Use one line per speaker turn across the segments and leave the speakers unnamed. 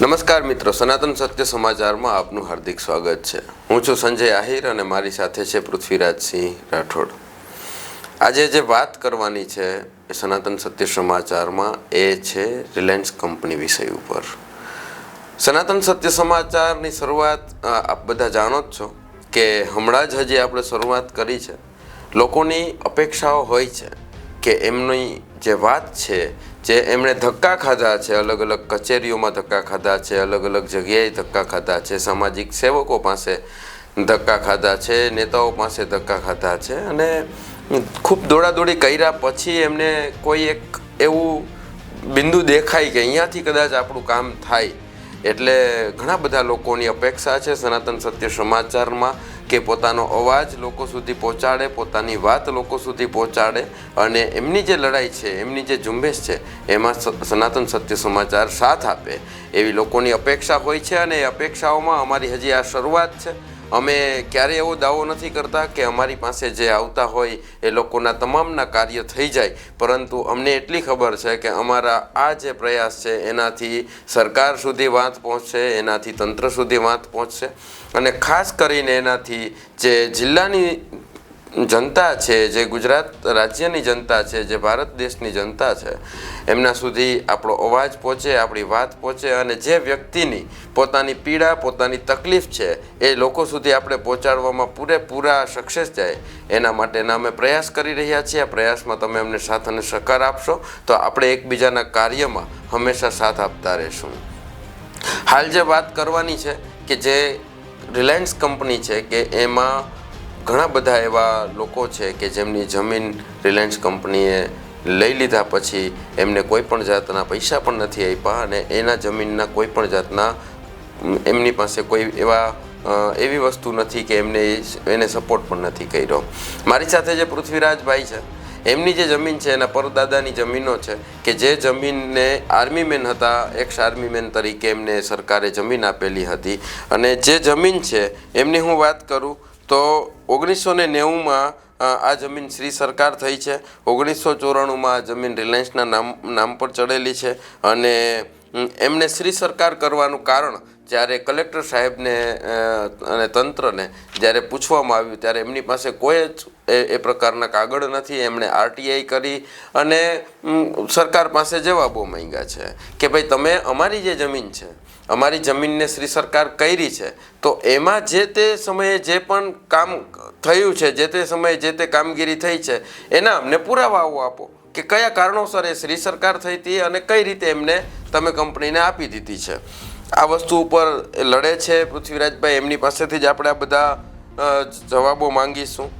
નમસ્કાર મિત્રો, સનાતન સત્ય સમાચારમાં આપનું હાર્દિક સ્વાગત છે. હું છું સંજય આહિર અને મારી સાથે છે પૃથ્વીરાજસિંહ રાઠોડ. આજે જે વાત કરવાની છે એ સનાતન સત્ય સમાચારમાં એ છે રિલાયન્સ કંપની વિષય ઉપર. સનાતન સત્ય સમાચારની શરૂઆત આપ બધા જાણો જ છો કે હમણાં જ હજી આપણે શરૂઆત કરી છે. લોકોની અપેક્ષાઓ હોય છે કે એમની જે વાત છે જે એમણે ધક્કા ખાધા છે, અલગ અલગ કચેરીઓમાં ધક્કા ખાધા છે, અલગ અલગ જગ્યાએ ધક્કા ખાધા છે, સામાજિક સેવકો પાસે ધક્કા ખાધા છે, નેતાઓ પાસે ધક્કા ખાધા છે અને ખૂબ દોડાદોડી કર્યા પછી એમને કોઈ એક એવું બિંદુ દેખાય કે અહીંયાથી કદાચ આપણું કામ થાય. એટલે ઘણા બધા લોકોની અપેક્ષા છે, સનાતન સત્ય સમાચારમાં કે પોતાનો અવાજ લોકો સુધી પહોંચાડે, પોતાની વાત લોકો સુધી પહોંચાડે અને એમની જે લડાઈ છે, એમની જે ઝુંબેશ છે, એમાં સનાતન સત્ય સમાચાર સાથ આપે. એવી લોકોની અપેક્ષા હોય છે અને એ અપેક્ષાઓમાં અમારી હજી આ શરૂઆત છે. અમે ક્યારેય એવો દાવો નથી કરતા કે અમારી પાસે જે આવતા હોય એ લોકોના તમામના કાર્ય થઈ જાય. પરંતુ અમને એટલી ખબર છે કે અમારા આ જે પ્રયાસ છે, એનાથી સરકાર સુધી વાત પહોંચશે, એનાથી તંત્ર સુધી વાત પહોંચશે. અને ખાસ કરીને એનાથી જે જિલ્લાની જનતા છે, જે ગુજરાત રાજ્યની જનતા છે, જે ભારત દેશની જનતા છે, એમના સુધી આપણો અવાજ પહોંચે, આપણી વાત પહોંચે અને જે વ્યક્તિની પોતાની પીડા, પોતાની તકલીફ છે, એ લોકો સુધી આપણે પહોંચાડવામાં પૂરેપૂરા સક્સેસ જાય. એના માટેના અમે પ્રયાસ કરી રહ્યા છીએ. આ પ્રયાસમાં તમે અમને સાથ અને સહકાર આપશો તો આપણે એકબીજાના કાર્યમાં હંમેશા સાથ આપતા રહેશું. હાલ જે વાત કરવાની છે કે જે રિલાયન્સ કંપની છે કે એમાં ઘણા બધા એવા લોકો છે કે જેમની જમીન રિલાયન્સ કંપનીએ લઈ લીધા પછી એમને કોઈ પણ જાતના પૈસા પણ નથી આપ્યા અને એના જમીનના કોઈ પણ જાતના, એમની પાસે કોઈ એવા એવી વસ્તુ નથી કે એમને એને સપોર્ટ પણ નથી કર્યો. મારી સાથે જે પૃથ્વીરાજભાઈ છે, એમની જે જમીન છે, એના પરદાદાની જમીનો છે, કે જે જમીનને આર્મી મેન હતા એક્સ આર્મી મેન તરીકે એમને સરકારે જમીન આપેલી હતી અને જે જમીન છે, એમની હું વાત કરું તો ઓગણીસો ને નેવુંમાં આ જમીન શ્રી સરકાર થઈ છે. ઓગણીસો ચોરાણુંમાં આ જમીન રિલાયન્સના નામ નામ પર ચડેલી છે અને એમને શ્રી સરકાર કરવાનું કારણ જ્યારે કલેક્ટર સાહેબને અને તંત્રને જ્યારે પૂછવામાં આવ્યું ત્યારે એમની પાસે કોઈ જ એ પ્રકારના કાગળ નથી. એમણે આરટીઆઈ કરી અને સરકાર પાસે જવાબો માંગ્યા છે કે ભાઈ તમે અમારી જે જમીન છે અમારી જમીનને શ્રી સરકાર કરી છે, તો એમાં જે તે સમયે જે પણ કામ થયું છે, જે તે સમયે જે તે કામગીરી થઈ છે, એના અમને પુરાવાઓ આપો કે કયા કારણોસર એ શ્રી સરકાર થઈ હતી અને કઈ રીતે એમને તમે કંપનીને આપી દીધી છે. આ વસ્તુ ઉપર લડે છે પૃથ્વીરાજભાઈ, એમની પાસેથી જ આપણે આ બધા જવાબો માંગીશું.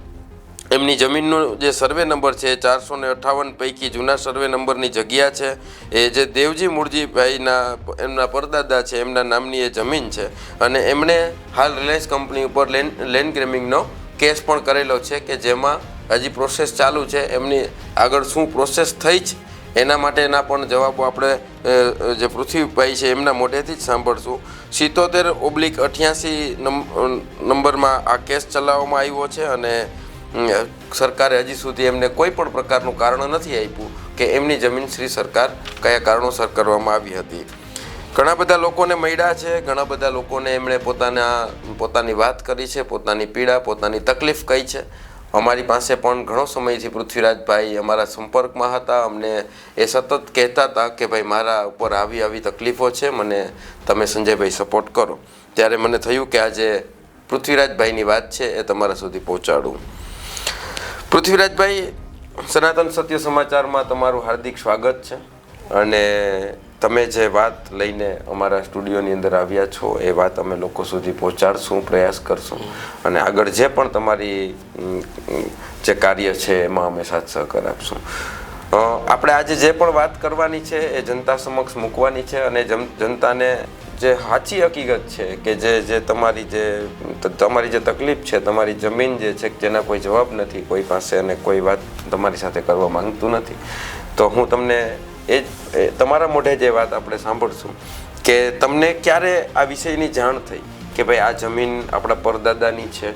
એમની જમીનનો જે સર્વે નંબર છે ચારસો ને અઠ્ઠાવન પૈકી જૂના સર્વે નંબરની જગ્યા છે. એ જે દેવજી મૂળજીભાઈના એમના પરદાદા છે, એમના નામની એ જમીન છે. અને એમણે હાલ રિલાયન્સ કંપની ઉપર લેન્ડ લેન્ડ ગ્રેમિંગનો કેસ પણ કરેલો છે કે જેમાં હજી પ્રોસેસ ચાલુ છે. એમની આગળ શું પ્રોસેસ થઈ છે, એના માટેના પણ જવાબો આપણે જે પૃથ્વીભાઈ છે એમના મોઢેથી જ સાંભળશું. સિત્તોતેર ઓબ્લિક અઠ્યાસી નંબરમાં આ કેસ ચલાવવામાં આવ્યો છે અને સરકારે હજી સુધી એમને કોઈ પણ પ્રકારનું કારણ નથી આપ્યું કે એમની જમીન શ્રી સરકાર કયા કારણોસર કરવામાં આવી હતી. ઘણા બધા લોકોને મળ્યા છે, ઘણા બધા લોકોને એમણે પોતાના, પોતાની વાત કરી છે, પોતાની પીડા, પોતાની તકલીફ કહી છે. અમારી પાસે પણ ઘણો સમયથી પૃથ્વીરાજભાઈ અમારા સંપર્કમાં હતા. અમને એ સતત કહેતા હતા કે ભાઈ મારા ઉપર આવી આવી તકલીફો છે, મને તમે સંજયભાઈ સપોર્ટ કરો. ત્યારે મને થયું કે આજે પૃથ્વીરાજભાઈની વાત છે, એ તમારા સુધી પહોંચાડું. પૃથ્વીરાજભાઈ, સનાતન સત્ય સમાચારમાં તમારું હાર્દિક સ્વાગત છે. અને તમે જે વાત લઈને અમારા સ્ટુડિયોની અંદર આવ્યા છો, એ વાત અમે લોકો સુધી પહોંચાડશું, પ્રયાસ કરશું. અને આગળ જે પણ તમારી જે કાર્ય છે, એમાં અમે સાથ સહકાર આપશું. આપણે આજે જે પણ વાત કરવાની છે એ જનતા સમક્ષ મૂકવાની છે અને જનતાને જે સાચી હકીકત છે કે જે જે તમારી જે તમારી જે તકલીફ છે, તમારી જમીન જે છે જેના કોઈ જવાબ નથી, કોઈ પાસે અને કોઈ વાત તમારી સાથે કરવા માંગતું નથી. તો હું તમને એ તમારા મોઢે જે વાત આપણે સાંભળશું કે તમને ક્યારે આ વિષયની જાણ થઈ કે ભાઈ આ જમીન આપણા પરદાદાની છે?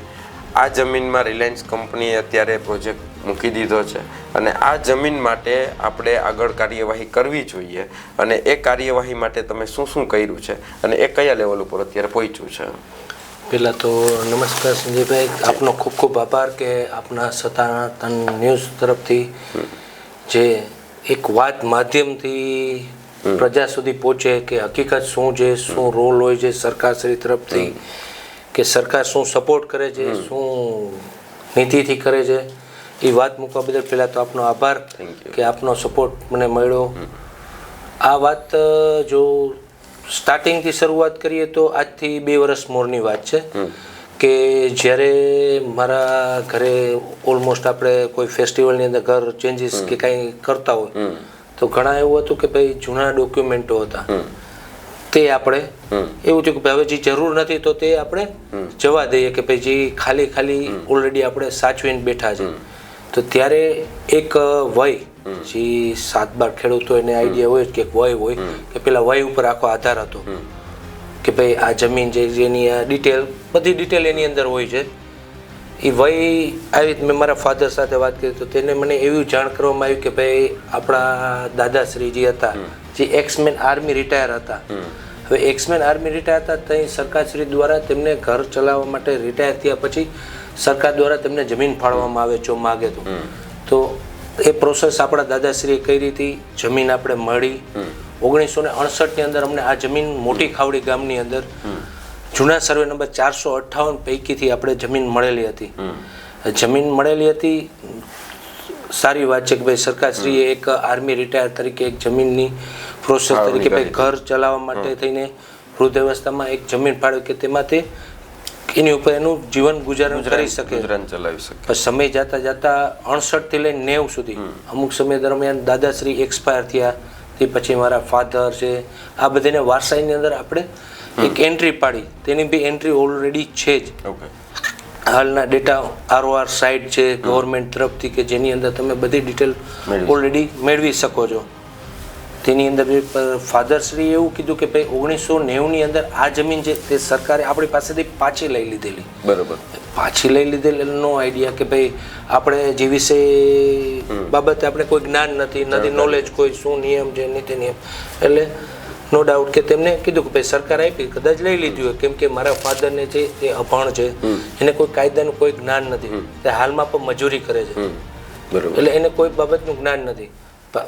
આ જમીનમાં રિલાયન્સ કંપનીએ અત્યારે પ્રોજેક્ટ મૂકી દીધો છે અને આ જમીન માટે આપણે આગળ કાર્યવાહી કરવી જોઈએ અને એ કાર્યવાહી માટે તમે શું શું કર્યું છે અને એ કયા લેવલ ઉપર અત્યારે પહોંચ્યું છે?
પહેલાં તો નમસ્કાર સંજયભાઈ આપનો ખૂબ ખૂબ આભાર કે આપના સનાતન ન્યૂઝ તરફથી જે એક વાત માધ્યમથી પ્રજા સુધી પહોંચે કે હકીકત શું છે શું રોલ હોય છે સરકારશ્રી તરફથી કે સરકાર શું સપોર્ટ કરે છે શું નીતિથી કરે છે એ વાત મૂકવા બદલ પહેલાં તો આપનો આભાર કે આપનો સપોર્ટ મને મળ્યો. આ વાત જો સ્ટાર્ટિંગથી શરૂઆત કરીએ તો આજથી બે વર્ષ મોરની વાત છે. કે જ્યારે મારા ઘરે ઓલમોસ્ટ આપણે કોઈ ફેસ્ટિવલની અંદર ઘર ચેન્જીસ કે કાંઈ કરતા હોય તો ઘણા એવું હતું કે ભાઈ જૂના ડોક્યુમેન્ટો હતા. તે આપણે એવું થયું કે ભાઈ હવે જે જરૂર નથી તો તે આપણે જવા દઈએ કે ભાઈ જે ખાલી ખાલી ઓલરેડી આપણે સાચવીને બેઠા છે. તો ત્યારે એક વય જે સાત બાર ખેડૂતો એને આઈડિયા હોય કે વય હોય કે પેલા વય ઉપર આખો આધાર હતો. કે ભાઈ આ જમીન જે જેની આ ડિટેલ બધી ડિટેલ એની અંદર હોય છે. એ વય આવી મેં મારા ફાધર સાથે વાત કરી તો તેને મને એવું જાણ કરવામાં આવ્યું કે ભાઈ આપણા દાદાશ્રી જે હતા જે એક્સમેન આર્મી રિટાયર હતા. હવે એક્સમેન આર્મી રિટાયર હતા ત્યાં સરકારશ્રી દ્વારા તેમને ઘર ચલાવવા માટે રિટાયર થયા પછી સરકાર દ્વારા તેમને જમીન ફાળવવામાં આવે જો માગે તો. તો એ પ્રોસેસ આપણા દાદાશ્રીએ કરી હતી જમીન આપણે મળી. ઓગણીસો ને અડસઠની અંદર અમને આ જમીન મોટી ખાવડી ગામની અંદર જૂના સર્વે નંબર ચારસો અઠ્ઠાવન પૈકીથી આપણે જમીન મળેલી હતી. જમીન મળેલી હતી સારી વાત છે કે ભાઈ સરકારશ્રીએ એક આર્મી રિટાયર તરીકે એક જમીનની પ્રોસેસ તરીકે ભાઈ ઘર ચલાવવા માટે થઈને વૃદ્ધ અવસ્થામાં એક જમીન ફાળવી કે તેમાં તે એની ઉપર એનું જીવન ગુજારણ કરી શકે.
ચલાવી શકે.
સમય જતા જતા અડસઠથી લઈને નેવું સુધી અમુક સમય દરમિયાન દાદાશ્રી એક્સપાયર થયા. તે પછી મારા ફાધર છે. આ બધાને વારસાઈની અંદર આપણે એક એન્ટ્રી પાડી. તેની બી એન્ટ્રી ઓલરેડી છે જ. હાલના ડેટા આરઓઆર સાઇટ છે ગવર્મેન્ટ તરફથી કે જેની અંદર તમે બધી ડિટેલ ઓલરેડી મેળવી શકો છો. તેની અંદર ફાધરશ્રીએ એવું કીધું કે ભાઈ ઓગણીસો નેવુંની અંદર આ જમીન છે તે સરકારે આપણી પાસેથી પાછી લઈ લીધેલી.
બરોબર.
પાછી લઈ લીધેલનો આઈડિયા કે ભાઈ આપણે જે વિશે બાબતે આપણે કોઈ જ્ઞાન નથી નથી નોલેજ કોઈ શું નિયમ છે નીતિ નિયમ. એટલે નો ડાઉટ કે તેમને કીધું કે ભાઈ સરકાર આપી કદાચ લઈ લીધી હોય. કેમ કે મારા ફાધરને છે તે અભણ છે એને કોઈ કાયદાનું કોઈ જ્ઞાન નથી. તે હાલમાં પણ મજૂરી કરે છે. એટલે એને કોઈ બાબતનું જ્ઞાન નથી.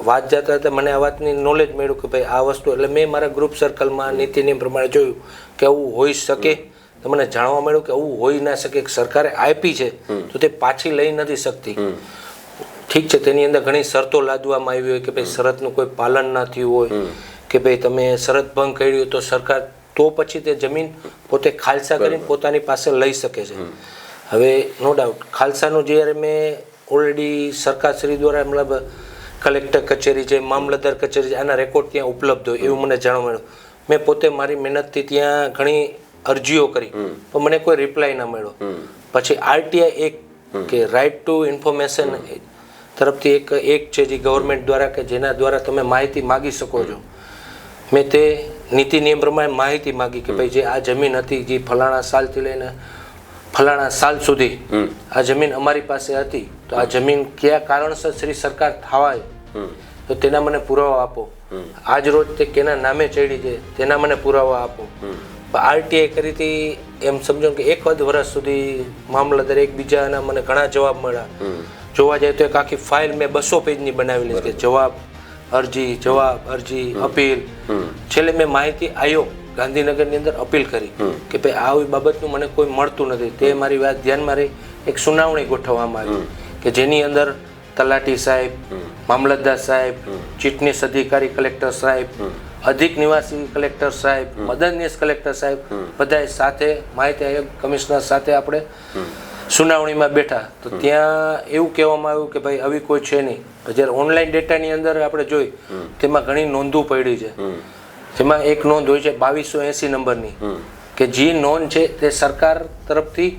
વાત જતા હતા મને આ વાતની નોલેજ મળ્યું કે ભાઈ આ વસ્તુ એટલે મેં મારા ગ્રુપ સર્કલમાં નીતિ નિયમ પ્રમાણે જોયું કે આવું હોઈ શકે. તો મને જાણવા મળ્યું કે આવું હોઈ ના શકે સરકારે આપી છે તો તે પાછી લઈ નથી શકતી. ઠીક છે તેની અંદર ઘણી શરતો લાદવામાં આવી હોય કે ભાઈ શરતનું કોઈ પાલન ના થયું હોય. કે ભાઈ તમે શરત ભંગ કર્યું તો સરકાર તો પછી તે જમીન પોતે ખાલસા કરીને પોતાની પાસે લઈ શકે છે. હવે નો ડાઉટ ખાલસાનું જ્યારે મેં ઓલરેડી સરકારશ્રી દ્વારા મતલબ કલેક્ટર કચેરી છે મામલતદાર કચેરી છે આના રેકોર્ડ ત્યાં ઉપલબ્ધ હોય એવું મને જાણવા મળ્યું. મેં પોતે મારી મહેનતથી ત્યાં ઘણી અરજીઓ કરી પણ મને કોઈ રિપ્લાય ના મળ્યો. પછી આરટીઆઈ એક કે રાઇટ ટુ ઇન્ફોર્મેશન તરફથી એક એક છે જે ગવર્મેન્ટ દ્વારા કે જેના દ્વારા તમે માહિતી માગી શકો છો. મેં તે નીતિ નિયમ પ્રમાણે માહિતી માગી કે ભાઈ જે આ જમીન હતી જે ફલાણા સાલથી લઈને ફલાણા સાલ સુધી આ જમીન અમારી પાસે હતી તો આ જમીન કયા કારણસર શ્રી સરકાર થવાય? તો તેના મને પુરાવા આપો. આજ રોજ તે કેના નામે ચડી છે તેના મને પુરાવા આપો. આરટીઆઈ કરી હતી એમ સમજો કે એક અધ વર્ષ સુધી મામલતદાર એકબીજાના મને ઘણા જવાબ મળ્યા. જોવા જાય તો એક આખી ફાઇલ મેં બસો પેજની બનાવેલી છે જવાબ અરજી જવાબ અરજી અપીલ. છેલ્લે મેં માહિતી આયોગ ગાંધીનગરની અંદર અપીલ કરી કે ભાઈ આવી બાબતનું મને કોઈ મળતું નથી. તે મારી વાત ધ્યાનમાં રહી. એક સુનાવણી ગોઠવવામાં આવી કે જેની અંદર તલાટી સાહેબ મામલતદાર સાહેબ ચીટનીસ અધિકારી કલેક્ટર સાહેબ અધિક નિવાસી કલેક્ટર સાહેબ મદદનીશ કલેક્ટર સાહેબ બધાએ સાથે માહિતી આયોગ કમિશનર સાથે આપણે સુનાવણીમાં બેઠા. તો ત્યાં એવું કહેવામાં આવ્યું કે ભાઈ આવી કોઈ છે નહીં. જ્યારે ઓનલાઈન ડેટાની અંદર આપણે જોઈ તેમાં ઘણી નોંધો પડી છે. જેમાં એક નોંધ હોય છે બાવીસો એંસી નંબરની. કે જે નોંધ છે તે સરકાર તરફથી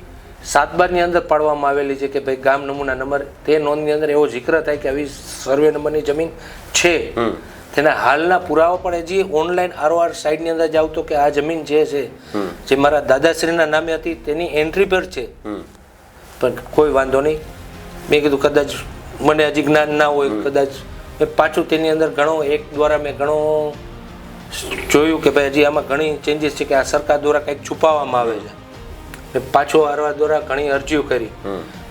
સાત બારની અંદર પાડવામાં આવેલી છે કે ભાઈ ગામ નમૂના નંબર તે નોંધની અંદર એવો જિક્ર થાય કે આવી સર્વે નંબરની જમીન છે. તેના હાલના પુરાવા પણ હજી ઓનલાઈન આરઓઆર સાઇટની અંદર જ આવતો કે આ જમીન જે છે જે મારા દાદાશ્રીના નામે હતી તેની એન્ટ્રી પર છે. પણ કોઈ વાંધો નહીં. મેં કીધું કદાચ મને હજી જ્ઞાન ના હોય કદાચ મેં પાછું તેની અંદર ઘણો એક દ્વારા મેં ઘણો જોયું કે ભાઈ હજી આમાં ઘણી ચેન્જીસ છે કે આ સરકાર દ્વારા કંઈક છુપાવવામાં આવે છે. મેં પાછો આરવા દ્વારા ઘણી અરજીઓ કરી.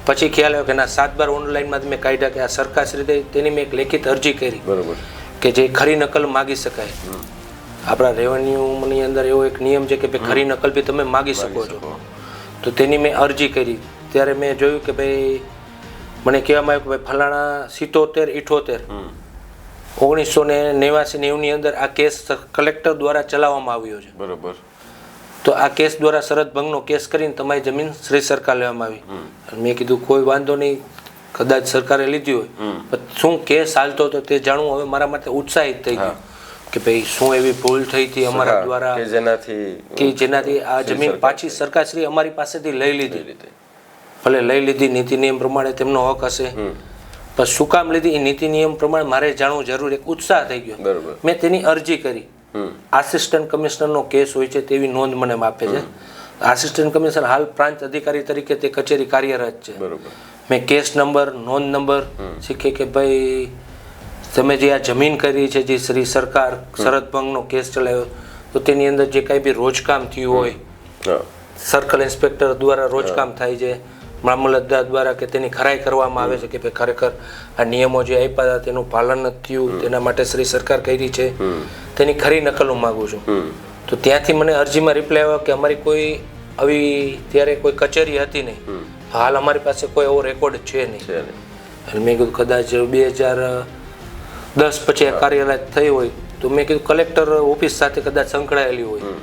પછી ખ્યાલ આવ્યો કે ના સાત બાર ઓનલાઈનમાં મેં કાઢ્યા કે આ સરકારશ્રી રીતે તેની મેં એક લેખિત અરજી કરી.
બરોબર.
કે જે ખરી નકલ માગી શકાય. આપણા રેવન્યુની અંદર એવો એક નિયમ છે કે ભાઈ ખરી નકલ બી તમે માગી શકો છો. તો તેની મેં અરજી કરી. ત્યારે મેં જોયું કે ભાઈ મને કહેવામાં આવ્યું કે ભાઈ ફલાણા સિત્તોતેર ઇઠોતેર ઓગણીસો ને નેવાસી નેવુંની અંદર આ કેસ કલેક્ટર દ્વારા ચલાવવામાં આવ્યો છે.
બરોબર.
તો આ કેસ દ્વારા શરદ ભંગનો કેસ કરીને તમારી જમીન શ્રી સરકાર લેવામાં આવી. મેં કીધું કોઈ વાંધો નહીં કદાચ સરકારે લીધી હોય. પણ શું કેસ હાલતો હતો તે જાણવું હવે મારા માટે ઉત્સાહિત થઈ ગયું. કે ભાઈ શું એવી ભૂલ થઈ હતી અમારા દ્વારા?
કે જેનાથી
કે જેનાથી આ જમીન પાછી સરકારશ્રી અમારી પાસેથી લઈ લીધી. ભલે લઈ લીધી નીતિ નિયમ પ્રમાણે તેમનો હક હશે. પણ શું કામ લીધી? એ નીતિ નિયમ પ્રમાણે મારે જાણવું જરૂર એક ઉત્સાહ થઈ ગયો. મેં તેની અરજી કરી. આસિસ્ટન્ટ કમિશનરનો કેસ હોય છે તેવી નોંધ મને આપે છે. આસિસ્ટન્ટ કમિશનર હાલ પ્રાંત અધિકારી તરીકે તે કચેરી કાર્યરત છે. મેં કેસ નંબર નોંધ નંબર શીખે કે ભાઈ તમે જે આ જમીન કરી છે જે શ્રી સરકાર શરદભંગનો કેસ ચલાવ્યો તો તેની અંદર જે કાંઈ બી રોજકામ થયું હોય સર્કલ ઇન્સ્પેક્ટર દ્વારા રોજકામ થાય છે મામલતદાર દ્વારા કે તેની ખરાઈ કરવામાં આવે છે કે ભાઈ ખરેખર આ નિયમો જે આપ્યા હતા તેનું પાલન નથી થયું તેના માટે શ્રી સરકાર કરી છે. તેની ખરી નકલ હું માગું છું. તો ત્યાંથી મને અરજીમાં રિપ્લાય આવ્યો કે અમારી કોઈ આવી ત્યારે કોઈ કચેરી હતી નહીં. હાલ અમારી પાસે કોઈ એવો રેકોર્ડ છે નહીં. અને મેં કીધું કદાચ બે હજાર દસ પછી આ કાર્યાલય થઈ હોય તો મેં કીધું કલેક્ટર ઓફિસ સાથે કદાચ સંકળાયેલી હોય.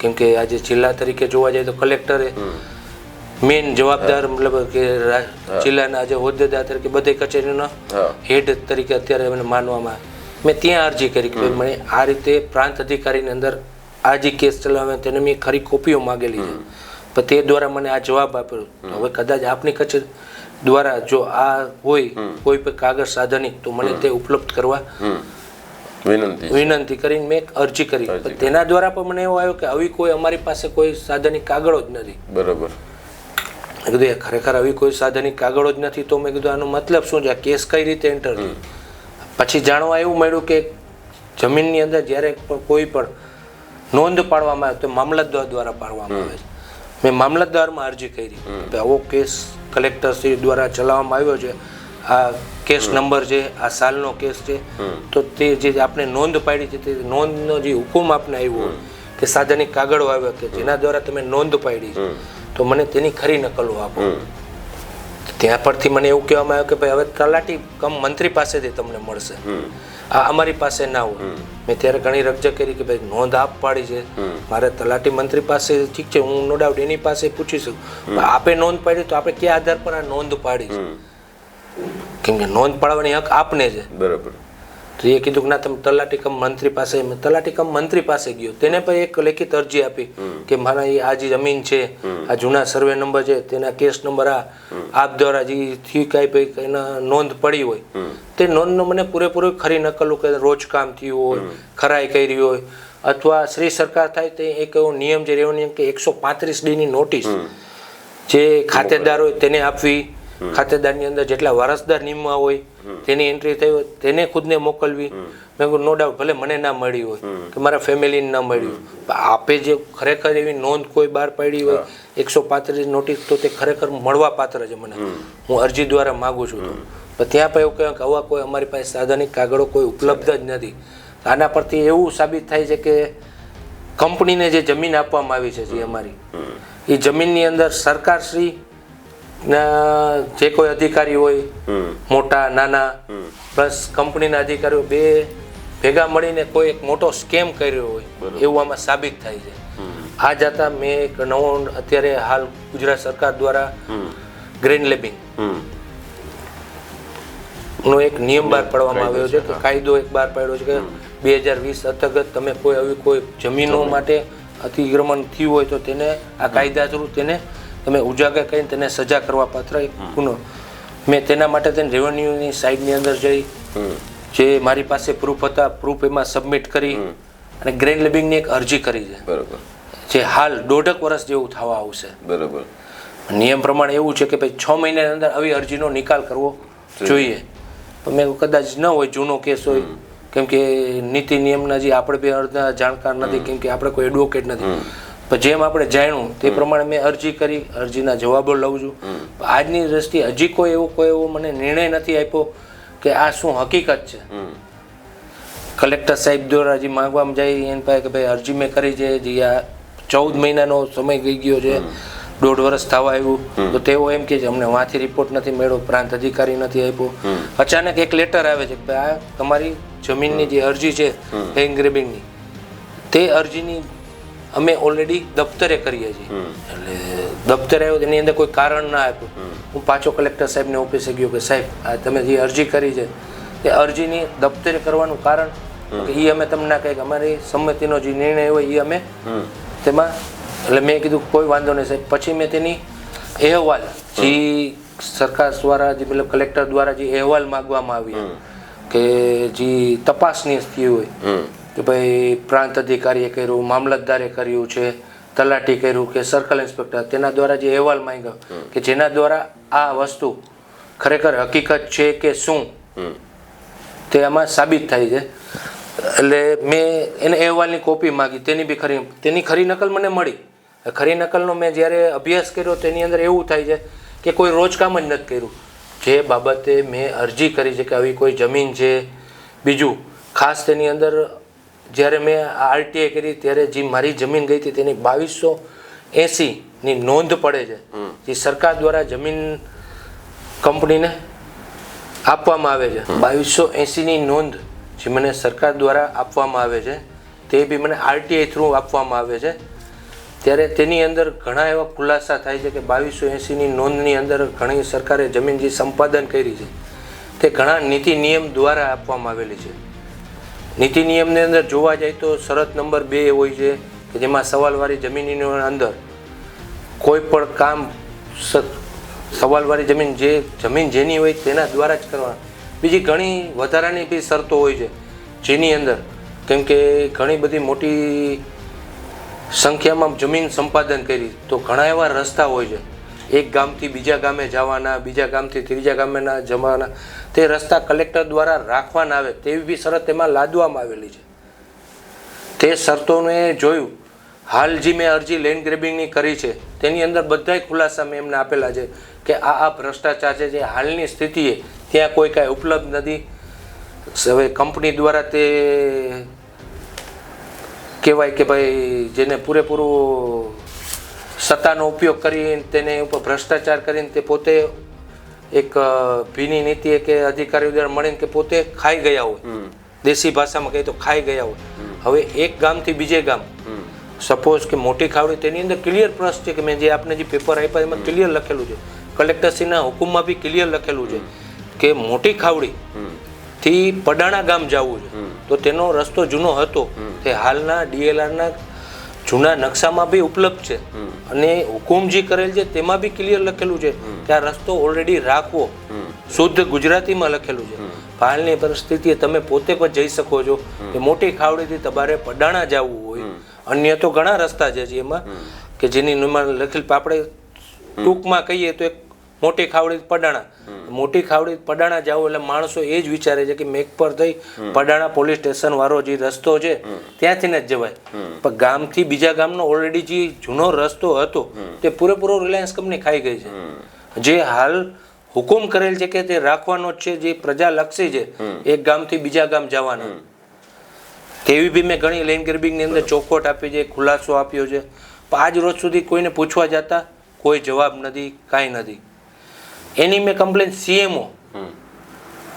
કેમ કે આજે જિલ્લા તરીકે જોવા જાય તો કલેક્ટરે મેઇન જવાબદાર મતલબ કે જિલ્લાના જે હોદ્દેદાર તરીકે બધે કચેરીના હેડ તરીકે અત્યારે મને માનવામાં મેં ત્યાં અરજી કરી કે મને આ રીતે પ્રાંત અધિકારીની અંદર આ જે કેસ ચલાવે તેને મેં ખરી કોપીઓ માગેલી છે. પણ તે દ્વારા મને આ જવાબ આપ્યો. હવે કદાચ આપની કચેરી દ્વારા જો આ હોય કોઈ પણ કાગળ સાધનિક તો મને તે ઉપલબ્ધ કરવા
વિનંતી
વિનંતી કરીને મેં અરજી કરી. તેના દ્વારા પણ મને એવો આવ્યો કે આવી કોઈ અમારી પાસે કોઈ સાધનિક કાગળો જ નથી.
બરોબર.
મેં કીધું એ ખરેખર આવી કોઈ સાધનિક કાગળો જ નથી. તો મેં કીધું આનો મતલબ શું છે? આ કેસ કઈ રીતે એન્ટર થયો? પછી જાણવા એવું મળ્યું કે જમીનની અંદર જ્યારે કોઈ પણ નોંધ પાડવામાં આવે તો મામલતદાર દ્વારા પાડવામાં આવે છે. મેં મામલતદારમાં અરજી કરી. કે આવો કેસ કલેક્ટરશ્રી દ્વારા ચલાવવામાં આવ્યો છે. આ કેસ નંબર છે આ સાલનો કેસ છે. તો તે જે આપણે નોંધ પાડી છે તે નોંધનો જે હુકુમ આપને આવ્યો કે સાધનિક કાગળો આવ્યો કે જેના દ્વારા તમે નોંધ પાડી છે તો મને તેની ખરી નકલો આપો. ત્યાં પરથી મને એવું કહેવામાં આવ્યું કે ભાઈ હવે તલાટી કમ મંત્રી પાસેથી તમને મળશે. આ અમારી પાસે ના હોય. મેં ત્યારે ઘણી રજા કરી કે ભાઈ નોંધ આપ પાડી છે. મારે તલાટી મંત્રી પાસે ઠીક છે હું નો ડાઉટ એની પાસે પૂછી શકું. આપે નોંધ પાડી તો આપણે કયા આધાર પર આ નોંધ પાડી છે? કેમ કે નોંધ પાડવાની હક આપને છે.
બરોબર.
તો એ કીધું કે ના તમે તલાટી કમ મંત્રી પાસે મેં તલાટી કમ મંત્રી પાસે ગયો. તેને પણ એક લેખિત અરજી આપી કે મારા એ આ જે જમીન છે આ જૂના સર્વે નંબર છે તેના કેસ નંબર આ. આપ દ્વારા જે થયું કાંઈ એના નોંધ પડી હોય. તે નોંધનો મને પૂરેપૂરી ખરી નકલો કે રોજકામ થયું હોય ખરાઈ કરી હોય અથવા શ્રી સરકાર થાય તે એક એવો નિયમ જે રહેવો નિયમ કે એકસો પાંત્રીસ ડીની નોટિસ જે ખાતેદાર હોય તેને આપવી. ખાતેદારની અંદર જેટલા વારસદાર નિમવા હોય તેની એન્ટ્રી થઈ હોય તેને ખુદને મોકલવી. મેં કહ્યું નો ડાઉટ ભલે મને ના મળી હોય કે મારા ફેમિલીને ના મળ્યું આપે જે ખરેખર એવી નોંધ કોઈ બહાર પાડી હોય એકસો પાંત્રીસ નોટિસ તો તે ખરેખર મળવા પાત્ર છે મને. હું અરજી દ્વારા માગું છું તો. ત્યાં પણ એવું કહેવાય કે આવા કોઈ અમારી પાસે સાધનિક કાગળો કોઈ ઉપલબ્ધ જ નથી. આના પરથી એવું સાબિત થાય છે કે કંપનીને જે જમીન આપવામાં આવી છે જે અમારી એ જમીનની અંદર સરકારશ્રી ના જે કોઈ અધિકારી હોય મોટા નાના પ્લસ કંપનીના અધિકારીઓ બે ભેગા મળીને કોઈ એક મોટો સ્કેમ કર્યો હોય એવું આમાં સાબિત થાય છે. આ જતા મેં એક નવો અત્યારે હાલ ગુજરાત સરકાર દ્વારા ગ્રેન લેબિંગ નો એક નિયમ બહાર પાડવામાં આવ્યો છે કે કાયદો એક બહાર પાડ્યો છે કે બે હજાર વીસ અંતર્ગત તમે કોઈ આવી કોઈ જમીનો માટે અતિક્રમણ થયું હોય તો તેને આ કાયદા થ્રુ તેને તમે ઉજાગર કરીને તેને સજા કરવા પાત્ર એક ગુનો. મેં તેના માટે તેને રેવન્યુની સાઈડની અંદર જઈ જે મારી પાસે પ્રૂફ હતા પ્રૂફ એમાં સબમિટ કરી અને ગ્રેન લેબિંગની એક અરજી કરી છે.
બરોબર.
જે હાલ દોઢક વર્ષ જેવું થવા આવશે.
બરોબર.
નિયમ પ્રમાણે એવું છે કે ભાઈ છ મહિનાની અંદર આવી અરજીનો નિકાલ કરવો જોઈએ. પણ મેં કદાચ ન હોય જૂનો કેસ હોય કેમ કે નીતિ નિયમના જે આપણે બી અડધા જાણકાર નથી કેમ કે આપણે કોઈ એડવોકેટ નથી. પણ જેમ આપણે જાણ્યું તે પ્રમાણે મેં અરજી કરી અરજીના જવાબો લઉં છું. આજની દ્રષ્ટિએ હજી કોઈ એવો કોઈ એવો મને નિર્ણય નથી આપ્યો કે આ શું હકીકત છે. કલેક્ટર સાહેબ દ્વારા જે માંગવામાં જાય એની પાસે કે ભાઈ અરજી મેં કરી છે જે આ ચૌદ મહિનાનો સમય ગઈ ગયો છે દોઢ વર્ષ થવા આવ્યું. તો તેઓ એમ કે છે અમને વાંથી રિપોર્ટ નથી મેળવ્યો પ્રાંત અધિકારી નથી આપ્યો. અચાનક એક લેટર આવે છે કે ભાઈ આ તમારી જમીનની જે અરજી છે લેન્ડ ગ્રેબિંગની તે અરજીની અમે ઓલરેડી દફતરે કરીએ છીએ. એટલે દફતરે આવ્યો તેની અંદર કોઈ કારણ ના આપ્યું. હું પાછો કલેક્ટર સાહેબને ઓફિસે ગયો કે સાહેબ આ તમે જે અરજી કરી છે એ અરજીની દફતરે કરવાનું કારણ? કે એ અમે તમને ના કહે કે અમારી સંમતિનો જે નિર્ણય હોય એ અમે તેમાં એટલે મેં કીધું કોઈ વાંધો નહીં સાહેબ. પછી મેં તેની અહેવાલ જે સરકાર દ્વારા જે મતલબ કલેક્ટર દ્વારા જે અહેવાલ માગવામાં આવ્યા કે જે તપાસની સ્થિતિ હોય કે ભાઈ પ્રાંત અધિકારીએ કર્યું મામલતદારે કર્યું છે તલાટી કર્યું કે સર્કલ ઇન્સ્પેક્ટર. તેના દ્વારા જે અહેવાલ માંગ્યો કે જેના દ્વારા આ વસ્તુ ખરેખર હકીકત છે કે શું તે આમાં સાબિત થાય છે. એટલે મેં એને અહેવાલની કોપી માગી. તેની બી ખરી તેની ખરી નકલ મને મળી. ખરી નકલનો મેં જ્યારે અભ્યાસ કર્યો તેની અંદર એવું થાય છે કે કોઈ રોજકામ જ નથી કર્યું. જે બાબતે મેં અરજી કરી છે કે આવી કોઈ જમીન છે. બીજું ખાસ તેની અંદર જ્યારે મેં આરટીઆઈ કરી ત્યારે જે મારી જમીન ગઈ હતી તેની બાવીસો એંસીની નોંધ પડે છે. જે સરકાર દ્વારા જમીન કંપનીને આપવામાં આવે છે. બાવીસો એંસીની નોંધ જે મને સરકાર દ્વારા આપવામાં આવે છે તે બી મને આરટીઆઈ થ્રુ આપવામાં આવે છે. ત્યારે તેની અંદર ઘણા એવા ખુલાસા થાય છે કે બાવીસો એંસીની નોંધની અંદર ઘણી સરકારે જમીન જે સંપાદન કરી છે. તે ઘણા નીતિ નિયમ દ્વારા આપવામાં આવેલી છે. નીતિ નિયમની અંદર જોવા જાય તો શરત નંબર બે હોય છે કે જેમાં સવાલવાળી જમીનની અંદર કોઈ પણ કામ સવાલવાળી જમીન જે, જમીન જેની હોય તેના દ્વારા જ કરવા બીજી ઘણી વધારાની બી શરતો હોય છે જેની અંદર, કેમ કે ઘણી બધી મોટી સંખ્યામાં જમીન સંપાદન કરી, તો ઘણા એવા રસ્તા હોય છે એક ગામથી બીજા ગામે જવાના, બીજા ગામથી ત્રીજા ગામેના જવાના. તે રસ્તા કલેક્ટર દ્વારા રાખવાના આવે તેવી બી શરત તેમાં લાદવામાં આવેલી છે. તે શરતોને જોયું. હાલ જે મેં અરજી લેન્ડ ગ્રેબિંગની કરી છે, તેની અંદર બધાય ખુલાસા મેં એમને આપેલા છે કે આ આ ભ્રષ્ટાચાર છે જે હાલની સ્થિતિએ ત્યાં કોઈ કાંઈ ઉપલબ્ધ નથી. હવે કંપની દ્વારા તે કહેવાય કે ભાઈ જેને પૂરેપૂરું સત્તાનો ઉપયોગ કરીને તેને ઉપર ભ્રષ્ટાચાર કરીને તે પોતે એક ભીની નીતિ કે અધિકારીઓ દ્વારા મળીને કે પોતે ખાઈ ગયા હોય. દેશી ભાષામાં કહીએ તો ખાઈ ગયા હોય. હવે એક ગામથી બીજે ગામ. સપોઝ કે મોટી ખાવડી તેની અંદર ક્લિયર પ્રશ્ન છે કે મેં જે આપને જે પેપર આપ્યા એમાં ક્લિયર લખેલું છે. કલેક્ટરશ્રીના હુકુમમાં બી ક્લિયર લખેલું છે કે મોટી ખાવડી થી પડાણા ગામ જવું છે. તો તેનો રસ્તો જૂનો હતો. તે હાલના ડીએલઆરના જૂના નકશામાં બી ઉપલબ્ધ છે. અને હુકુમ જે કરેલ છે તેમાં બી ક્લિયર લખેલું છે કે આ રસ્તો ઓલરેડી રાખવો. શુદ્ધ ગુજરાતીમાં લખેલું છે. હાલની પરિસ્થિતિએ તમે પોતે પણ જઈ શકો છો કે મોટી ખાવડીથી તમારે પડાણા જવું હોય. અન્ય તો ઘણા રસ્તા છે જેમાં કે જેની નિર્માણ લખેલ આપણે ટૂંકમાં કહીએ તો એક મોટી ખાવડી પડાણા. મોટી ખાવડી પડાણા જાવ એટલે માણસો એ જ વિચારે છે કે મેક પર થઈ પડાણા પોલીસ સ્ટેશન વાળો જે રસ્તો છે ત્યાંથી ને જ જવાય. પણ ગામથી બીજા ગામનો ઓલરેડી જે જૂનો રસ્તો હતો તે પૂરેપૂરો રિલાયન્સ કંપની ખાઈ ગઈ છે. જે હાલ હુકુમ કરેલ છે કે તે રાખવાનો જ છે જે પ્રજાલક્ષી છે એક ગામથી બીજા ગામ જવાના. બી મેં ઘણી લેન ગ્રેબિંગની અંદર ચોખવટ આપી છે ખુલાસો આપ્યો છે. પણ આજ રોજ સુધી કોઈને પૂછવા જતા કોઈ જવાબ નથી કાંઈ નથી. એની મેં કમ્પ્લેન સીએમઓ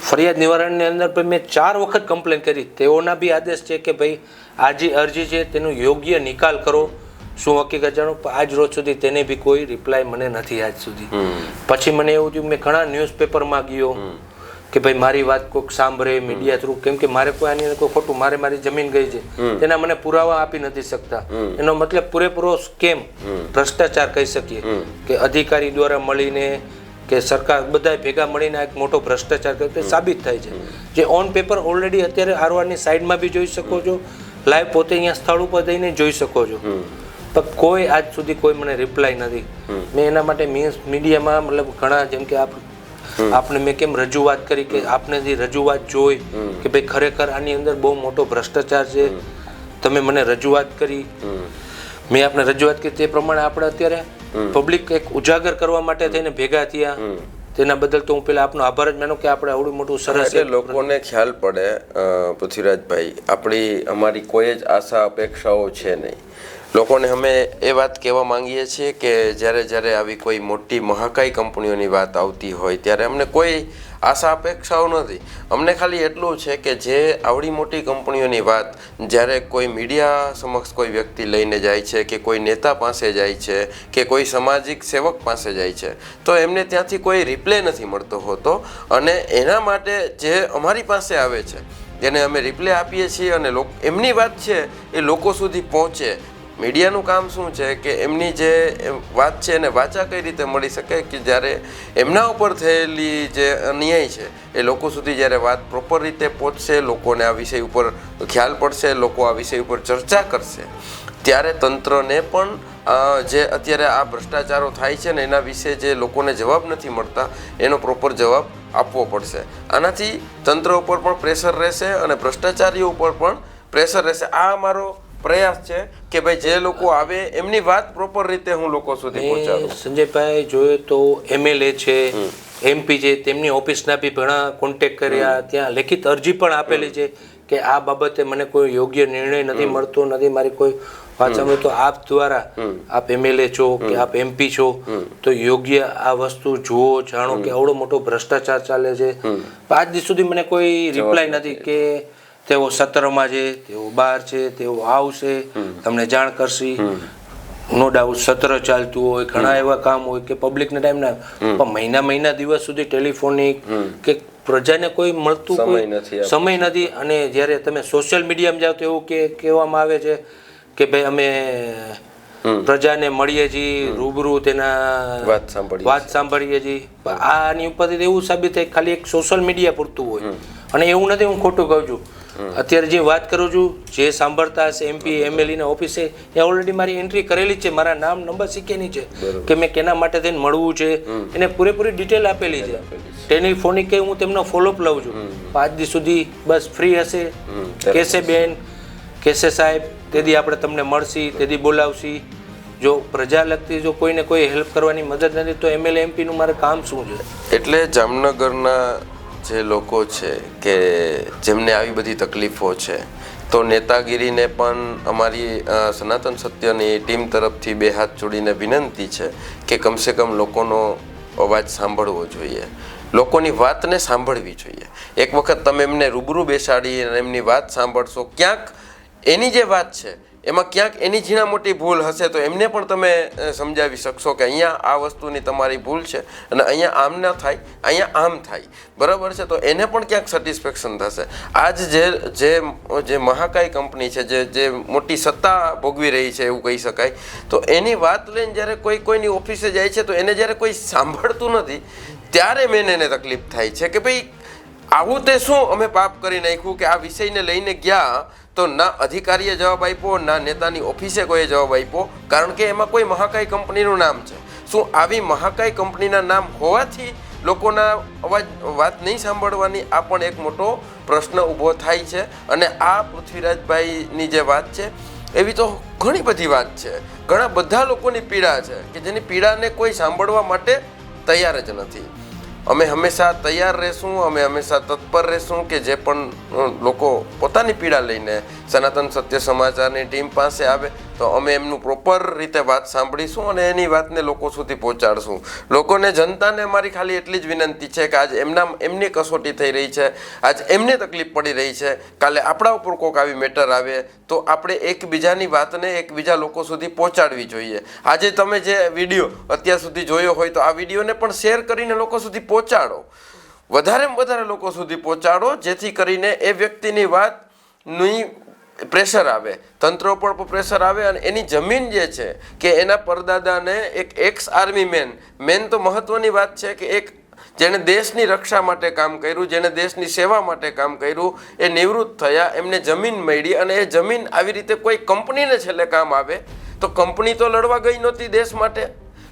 ફરિયાદ નિવારણની અંદર પણ મેં ચાર વખત કમ્પ્લેન કરી. તેઓના બી આદેશ છે કે ભાઈ આ જે અરજી છે તેનો યોગ્ય નિકાલ કરો. શું હકીકત જાણો? આજ રોજ સુધી તેને બી કોઈ રિપ્લાય મને નથી આજ સુધી. પછી મને એવું થયું મેં ઘણા ન્યૂઝપેપરમાં ગયો કે ભાઈ મારી વાત કોઈક સાંભળે મીડિયા થ્રુ કેમ કે મારે કોઈ આની અંદર કોઈ ખોટું મારે મારી જમીન ગઈ છે. તેના મને પુરાવા આપી નથી શકતા. એનો મતલબ પૂરેપૂરો સ્કેમ ભ્રષ્ટાચાર કહી શકીએ. કે અધિકારી દ્વારા મળીને કે સરકાર બધા ભેગા મળીને એક મોટો ભ્રષ્ટાચાર કર્યો તે સાબિત થાય છે. જે ઓન પેપર ઓલરેડી અત્યારે આરવારની સાઈડમાં બી જોઈ શકો છો. લાઈવ પોતે અહીંયા સ્થળ ઉપર જઈને જોઈ શકો છો. પણ કોઈ આજ સુધી કોઈ મને રિપ્લાય નથી. મેં એના માટે મીન્સ મીડિયામાં મતલબ ઘણા જેમ કે આપ આપને મેં કેમ રજૂઆત કરી કે આપને જે રજૂઆત જોઈ કે ભાઈ ખરેખર આની અંદર બહુ મોટો ભ્રષ્ટાચાર છે. તમે મને રજૂઆત કરી. મેં આપણે રજૂઆત કરી તે પ્રમાણે આપણે અત્યારે પબ્લિક એક ઉજાગર કરવા માટે થઈને ભેગા થયા. તેના બદલ તો હું પેલા આપનો આભાર જ માનો કે આપણે આવડું મોટું સરસ
એટલે લોકોને ખ્યાલ પડે પૃથ્વીરાજભાઈ આપણી અમારી કોઈ જ આશા અપેક્ષાઓ છે નહીં. લોકોને અમે એ વાત કહેવા માંગીએ છીએ કે જ્યારે જ્યારે આવી કોઈ મોટી મહાકાય કંપનીઓની વાત આવતી હોય ત્યારે અમને કોઈ આશા અપેક્ષાઓ નથી. અમને ખાલી એટલું છે કે જે આવડી મોટી કંપનીઓની વાત, જ્યારે કોઈ મીડિયા સમક્ષ કોઈ વ્યક્તિ લઈને જાય છે કે કોઈ નેતા પાસે જાય છે કે કોઈ સામાજિક સેવક પાસે જાય છે, તો એમને ત્યાંથી કોઈ રિપ્લે નથી મળતો હોતો. અને એના માટે જે અમારી પાસે આવે છે, જેને અમે રિપ્લે આપીએ છીએ અને એમની વાત છે એ લોકો સુધી પહોંચે મીડિયાનું કામ શું છે કે એમની જે વાત છે એને વાચા કઈ રીતે મળી શકે કે જ્યારે એમના ઉપર થયેલી જે અન્યાય છે, એ લોકો સુધી જ્યારે વાત પ્રોપર રીતે પહોંચશે, લોકોને આ વિષય ઉપર ખ્યાલ પડશે, લોકો આ વિષય ઉપર ચર્ચા કરશે, ત્યારે તંત્રને પણ જે અત્યારે આ ભ્રષ્ટાચારો થાય છે ને એના વિશે જે લોકોને જવાબ નથી મળતા, એનો પ્રોપર જવાબ આપવો પડશે. આનાથી તંત્ર ઉપર પણ પ્રેશર રહેશે અને ભ્રષ્ટાચારીઓ ઉપર પણ પ્રેશર રહેશે. આ અમારો પ્રયાસ છે કે ભાઈ જે લોકો આવે એમની વાત પ્રોપર રીતે હું લોકો સુધી પહોંચાડું.
સંજયભાઈ જોયે તો એમએલએ છે એમપી છે તેમની ઓફિસના બી ઘણા કોન્ટેક કર્યા ત્યાં લેખિત અરજી પણ આપેલી છે કે આ બાબતે મને કોઈ યોગ્ય નિર્ણય નથી મળતો નથી મારી કોઈ વાત સાંભળે તો આપ દ્વારા આપ એમએલએ છો કે આપ એમપી છો તો યોગ્ય આ વસ્તુ જુઓ જાણો કે આવડો મોટો ભ્રષ્ટાચાર ચાલે છે. પાંચ આજ દિવસ સુધી મને કોઈ રિપ્લાય નથી કે તેઓ સત્રમાં છે તેઓ બહાર છે તેઓ આવશે તમને જાણ કરશે. નો ડાઉટ સત્ર ચાલતું હોય ઘણા એવા કામ હોય કે પબ્લિકને ટાઈમ ના. પણ મહિના મહિના દિવસ સુધી ટેલિફોનિક કે પ્રજાને કોઈ મળતું
સમય નથી
સમય નથી. અને જ્યારે તમે સોશિયલ મીડિયામાં જાઓ તો એવું કે કહેવામાં આવે છે કે ભાઈ અમે પ્રજાને મળીએ છીએ રૂબરૂ તેના
વાત સાંભળીએ
વાત સાંભળીએ છીએ. આની ઉપરથી એવું સાબિત થાય ખાલી એક સોશિયલ મીડિયા પૂરતું હોય. અને એવું નથી હું ખોટું કહું છું. અત્યારે જે વાત કરું છું જે સાંભળતા હશે એમપી એમએલએ ના ઓફિસે એ ઓલરેડી મારી એન્ટ્રી કરેલી છે. મારા નામ નંબર શીખેની છે કે મેં કેના માટે થઈને મળવું છે. એને પૂરેપૂરી ડિટેલ આપેલી છે. ટેલિફોનિક હું તેમનો ફોલોઅપ લઉં છું. પાંચ દિવસ સુધી બસ ફ્રી હશે. કેસે બેન? કેસે સાહેબ? તેથી આપણે તમને મળશી તેથી બોલાવશી. જો પ્રજા લગતી જો કોઈને કોઈ હેલ્પ કરવાની મદદ નથી તો એમએલએ એમપીનું મારે કામ શું છે?
એટલે જામનગરના જે લોકો છે કે જેમને આવી બધી તકલીફો છે, તો નેતાગીરીને પણ અમારી સનાતન સત્યની ટીમ તરફથી બે હાથ જોડીને વિનંતી છે કે કમસે કમ લોકોનો અવાજ સાંભળવો જોઈએ. લોકોની વાતને સાંભળવી જોઈએ. એક વખત તમે એમને રૂબરૂ બેસાડી અને એમની વાત સાંભળશો, ક્યાંક એની જે વાત છે એમાં ક્યાંક એની ઝીણા મોટી ભૂલ હશે તો એમને પણ તમે સમજાવી શકશો કે અહીંયા આ વસ્તુની તમારી ભૂલ છે અને અહીંયા આમ ના થાય, અહીંયા આમ થાય. બરાબર છે? તો એને પણ ક્યાંક સેટિસ્ફેક્શન થશે. આજ જે જે જે મહાકાય કંપની છે, જે જે મોટી સત્તા ભોગવી રહી છે એવું કહી શકાય, તો એની વાત લઈને જ્યારે કોઈ કોઈની ઓફિસે જાય છે તો એને જ્યારે કોઈ સાંભળતું નથી, ત્યારે મેં એને તકલીફ થાય છે કે ભાઈ, આવું તે શું? અમે પાપ કરી નાખ્યું કે આ વિષયને લઈને ગયા તો ના અધિકારીએ જવાબ આપ્યો, ના નેતાની ઓફિસે કોઈએ જવાબ આપ્યો, કારણ કે એમાં કોઈ મહાકાય કંપનીનું નામ છે. શું આવી મહાકાય કંપનીના નામ હોવાથી લોકોના અવાજ, વાત નહીં સાંભળવાની આ પણ એક મોટો પ્રશ્ન ઊભો થાય છે. અને આ પૃથ્વીરાજભાઈની જે વાત છે, એવી તો ઘણી બધી વાત છે. ઘણા બધા લોકોની પીડા છે, કે જેની પીડાને કોઈ સાંભળવા માટે તૈયાર જ નથી. અમે હંમેશા તૈયાર રહેશું, અમે હંમેશા તત્પર રહેશું કે જે પણ લોકો પોતાની પીડા લઈને સનાતન સત્ય સમાચારની ટીમ પાસે આવે. તો અમે એમનું પ્રોપર રીતે વાત સાંભળીશું અને એની વાતને લોકો સુધી પહોંચાડશું. લોકોને, જનતાને અમારી ખાલી એટલી જ વિનંતી છે કે આજ એમના, એમની કસોટી થઈ રહી છે, આજ એમને તકલીફ પડી રહી છે, કાલે આપણા ઉપર કોઈક આવી મેટર આવે તો આપણે એકબીજાની વાતને એકબીજા લોકો સુધી પહોંચાડવી જોઈએ. આજે તમે જે વીડિયો અત્યાર સુધી જોયો હોય તો આ વિડીયોને પણ શેર કરીને લોકો સુધી પહોંચાડો. વધારેમાં વધારે લોકો સુધી પહોંચાડો, જેથી કરીને એ વ્યક્તિની વાતની પ્રેશર આવે. તંત્ર ઉપર પ્રેશર આવે અને એની જમીન જે છે કે એના પરદાદાને એક એક્સ આર્મી મેન મેન તો મહત્વની વાત છે કે એક જેણે દેશની રક્ષા માટે કામ કર્યું, જેણે દેશની સેવા માટે કામ કર્યું, એ નિવૃત્ત થયા, એમને જમીન મળી અને એ જમીન આવી રીતે કોઈ કંપનીને છેલ્લે કામ આવે. તો કંપની તો લડવા ગઈ નહોતી દેશ માટે.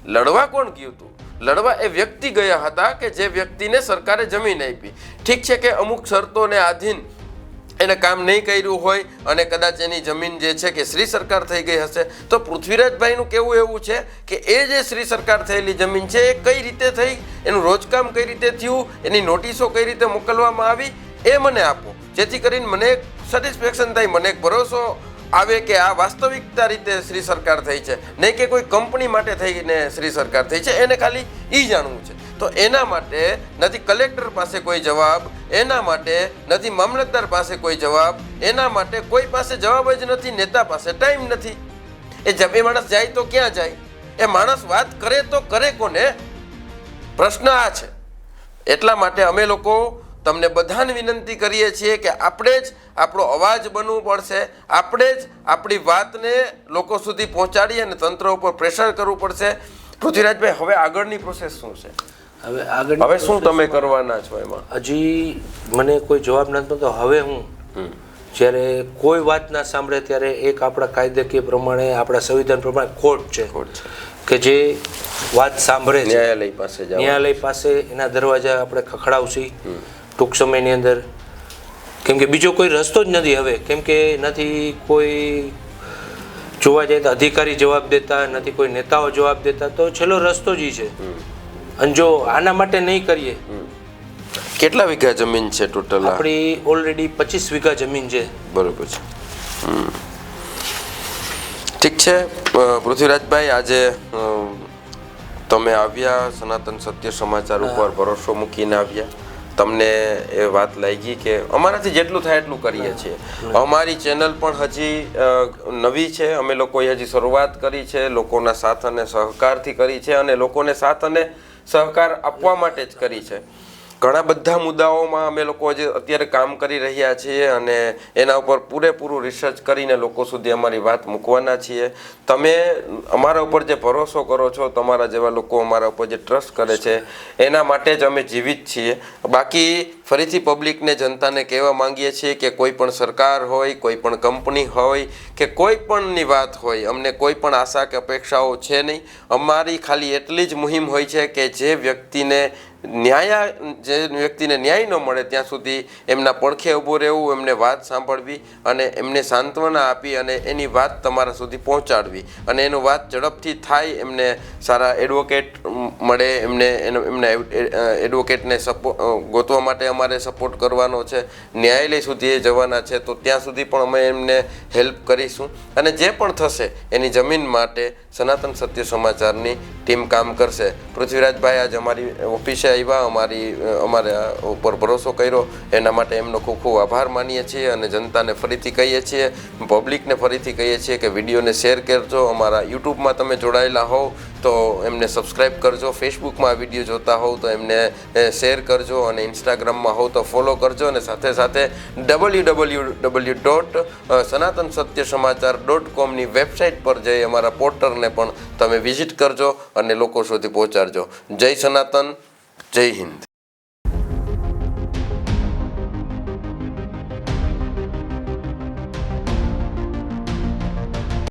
લડવા કોણ ગયું હતું લડવા એ વ્યક્તિ ગયા હતા કે જે વ્યક્તિને સરકારે જમીન આપી. ઠીક છે કે અમુક શરતોને આધીન એને કામ નહીં કર્યું હોય અને કદાચ એની જમીન જે છે કે શ્રી સરકાર થઈ ગઈ હશે, તો પૃથ્વીરાજભાઈનું કેવું એવું છે કે એ જે શ્રી સરકાર થયેલી જમીન છે, એ કઈ રીતે થઈ, એનું રોજકામ કઈ રીતે થયું, એની નોટિસો કઈ રીતે મોકલવામાં આવી, એ મને આપો. જેથી કરીને મને એક સેટિસ્ફેક્શન થાય, મને ભરોસો આવે કે આ વાસ્તવિકતા રીતે શ્રી સરકાર થઈ છે. નહીં કે કોઈ કંપની માટે થઈને શ્રી સરકાર થઈ છે, એને ખાલી એ જાણવું છે. તો એના માટે નથી કલેક્ટર પાસે કોઈ જવાબ, એના માટે નથી મામલતદાર પાસે કોઈ જવાબ, એના માટે કોઈ પાસે જવાબ જ નથી, નેતા પાસે ટાઈમ નથી. એ એ માણસ જાય તો ક્યાં જાય? એ માણસ વાત કરે તો કરે કોને? પ્રશ્ન આ છે. એટલા માટે અમે લોકો તમને બધાને વિનંતી કરીએ છીએ કે આપણે જ આપણો અવાજ બનવું પડશે, આપણે જ આપણી વાતને લોકો સુધી પહોંચાડી અને તંત્ર ઉપર પ્રેશર કરવું પડશે. પૃથ્વીરાજભાઈ, હવે આગળની પ્રોસેસ શું છે?
હવે આગળ
હવે શું તમે કરવાના છો એમાં?
હજી મને કોઈ જવાબ નથી મળતો. હવે હું જ્યારે કોઈ વાત ના સાંભળે ત્યારે એક આપણા કાયદાકીય પ્રમાણે આપણા સંવિધાન પ્રમાણે કોર્ટ છે. કે જે વાત સાંભળે છે.
ન્યાયાલય પાસે
ન્યાયાલય પાસે એના દરવાજા આપણે ખખડાવશી. ટૂંક સમયની અંદર. કેમ કે બીજો કોઈ રસ્તો જ નથી હવે. કેમ કે નથી કોઈ જોવા જાય તો અધિકારી જવાબ દેતા નથી કોઈ નેતાઓ જવાબ દેતા તો છેલ્લો રસ્તો જ છે. અને જો આના માટે નહીં કરીએ
કેટલા વીઘા જમીન છે ટોટલ
આપણી ઓલરેડી પચીસ વીઘા જમીન છે.
બરોબર છે. ઠીક છે પૃથ્વીરાજભાઈ આજે તમે આવ્યા સનાતન સત્ય સમાચાર ઉપર ભરોસો મૂકીને આવ્યા. તમને એ વાત લાગી કે અમારાથી જેટલું થાય એટલું કરીએ છીએ. અમારી ચેનલ પણ હજી નવી છે. અમે લોકોએ હજી શરૂઆત કરી છે લોકોના સાથ અને સહકારથી કરી છે અને લોકોને સાથ અને સહકાર આપવા માટે જ કરી છે. ઘણા બધા મુદ્દાઓમાં અમે લોકો જે અત્યારે કામ કરી રહ્યા છીએ અને એના ઉપર પૂરેપૂરું રિસર્ચ કરીને લોકો સુધી અમારી વાત મૂકવાના છીએ. તમે અમારા ઉપર જે ભરોસો કરો છો, તમારા જેવા લોકો અમારા ઉપર જે ટ્રસ્ટ કરે છે, એના માટે જ અમે જીવિત છીએ. બાકી ફરીથી પબ્લિકને જનતાને કહેવા માંગીએ છીએ કે કોઈ પણ સરકાર હોય, કોઈ પણ કંપની હોય, કે કોઈ પણની વાત હોય, અમને કોઈ પણ આશા કે અપેક્ષાઓ છે નહીં. અમારી ખાલી એટલી જ મુહિમ હોય છે કે જે વ્યક્તિને ન્યાય, જે વ્યક્તિને ન્યાય ન મળે ત્યાં સુધી એમના પડખે ઊભું રહેવું, એમને વાત સાંભળવી અને એમને સાંત્વના આપી અને એની વાત તમારા સુધી પહોંચાડવી. અને એનું વાત ઝડપથી થાય, એમને સારા એડવોકેટ મળે, એમને એમના એડવોકેટને સપો ગોતવા માટે અમારે સપોર્ટ કરવાનો છે. ન્યાયાલય સુધી એ જવાના છે, તો ત્યાં સુધી પણ અમે એમને હેલ્પ કરીશું. અને જે પણ થશે, એની જમીન માટે સનાતન સત્ય સમાચારની ટીમ કામ કરશે. પૃથ્વીરાજભાઈ આજ અમારી ઓફિસે આવ્યા, અમારી, અમારા ઉપર ભરોસો કર્યો. એના માટે એમનો ખૂબ ખૂબ આભાર માનીએ છીએ અને જનતાને ફરીથી કહીએ છીએ પબ્લિકને ફરીથી કહીએ છીએ કે વિડીયોને શેર કરજો. અમારા યુટ્યુબમાં તમે જોડાયેલા હોવ તો એમને સબસ્ક્રાઈબ કરજો. ફેસબુકમાં આ વીડિયો જોતા હોવ તો એમને શેર કરજો અને ઇન્સ્ટાગ્રામમાં હોવ તો ફોલો કરજો અને સાથે સાથે ડબલ્યુ ડબલ્યુ ડબલ્યુ ડોટ સનાતન સત્ય સમાચાર ડોટ કોમની વેબસાઇટ પર જઈ અમારા પોર્ટલને પણ તમે વિઝિટ કરજો અને લોકો સુધી પહોંચાડજો. જય સનાતન, જય હિન્દ.